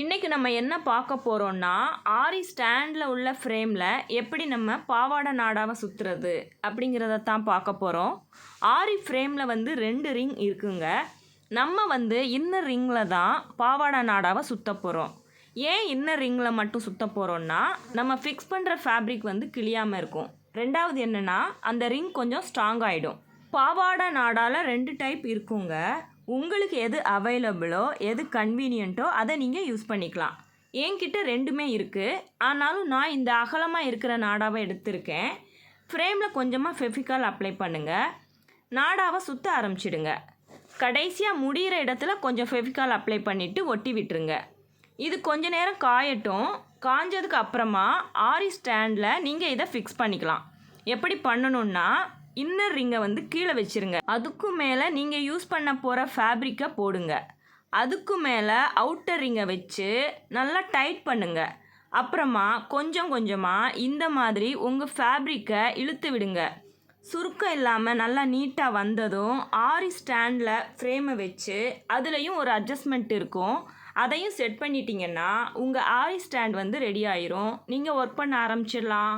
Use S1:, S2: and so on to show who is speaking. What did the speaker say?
S1: இன்றைக்கி நம்ம என்ன பார்க்க போகிறோம்னா ஆரி ஸ்டாண்டில் உள்ள ஃப்ரேமில் எப்படி நம்ம பாவாடை நாடாவை சுற்றுறது அப்படிங்கிறத தான் பார்க்க போகிறோம் ஆரி ஃப்ரேமில் வந்து ரெண்டு ரிங் இருக்குங்க. நம்ம வந்து இன்னர் ரிங்கில் தான் பாவாடை நாடாவை சுற்ற போகிறோம் ஏன் இன்னர் ரிங்கில் மட்டும் சுற்ற போகிறோம்னா நம்ம ஃபிக்ஸ் பண்ணுற ஃபேப்ரிக் வந்து கிளியாமல் இருக்கும். ரெண்டாவது என்னென்னா அந்த ரிங் கொஞ்சம் ஸ்ட்ராங் ஆகிடும் பாவாடை நாடால் ரெண்டு டைப் இருக்குங்க. உங்களுக்கு எது அவைலபிளோ எது கன்வீனியன்ட்டோ அதை நீங்கள் யூஸ் பண்ணிக்கலாம். என்கிட்ட ரெண்டுமே இருக்குது ஆனாலும் நான் இந்த அகலமாக இருக்கிற நாடாவை எடுத்திருக்கேன். ஃப்ரேமில் கொஞ்சமாக ஃபெஃபிகால் அப்ளை பண்ணுங்கள் நாடாவை சுற்ற ஆரம்பிச்சிடுங்க. கடைசியாக முடிகிற இடத்துல கொஞ்சம் ஃபெஃபிகால் அப்ளை பண்ணிவிட்டு ஒட்டி விட்டுருங்க. இது கொஞ்ச நேரம் காயட்டும். காஞ்சதுக்கு அப்புறமா ஆரி ஸ்டாண்டில் நீங்கள் இதை ஃபிக்ஸ் பண்ணிக்கலாம். எப்படி பண்ணணுன்னா இன்னர் ரிங்கை வந்து கீழே வச்சிருங்க. அதுக்கும் மேலே நீங்கள் யூஸ் பண்ண போகிற ஃபேப்ரிக்கை போடுங்க. அதுக்கு மேலே அவுட்டர் ரிங்கை வச்சு நல்லா டைட் பண்ணுங்கள் அப்புறமா கொஞ்சம் கொஞ்சமாக இந்த மாதிரி உங்கள் ஃபேப்ரிக்கை இழுத்து விடுங்க. சுருக்கம் இல்லாமல் நல்லா நீட்டாக வந்ததும் ஆரி ஸ்டாண்டில் ஃப்ரேமை வச்சு அதுலேயும் ஒரு அட்ஜஸ்ட்மெண்ட் இருக்கும். அதையும் செட் பண்ணிட்டீங்கன்னா உங்கள் ஆரி ஸ்டாண்ட் வந்து ரெடி ஆயிரும். நீங்கள் ஒர்க் பண்ண ஆரம்பிச்சிடலாம்.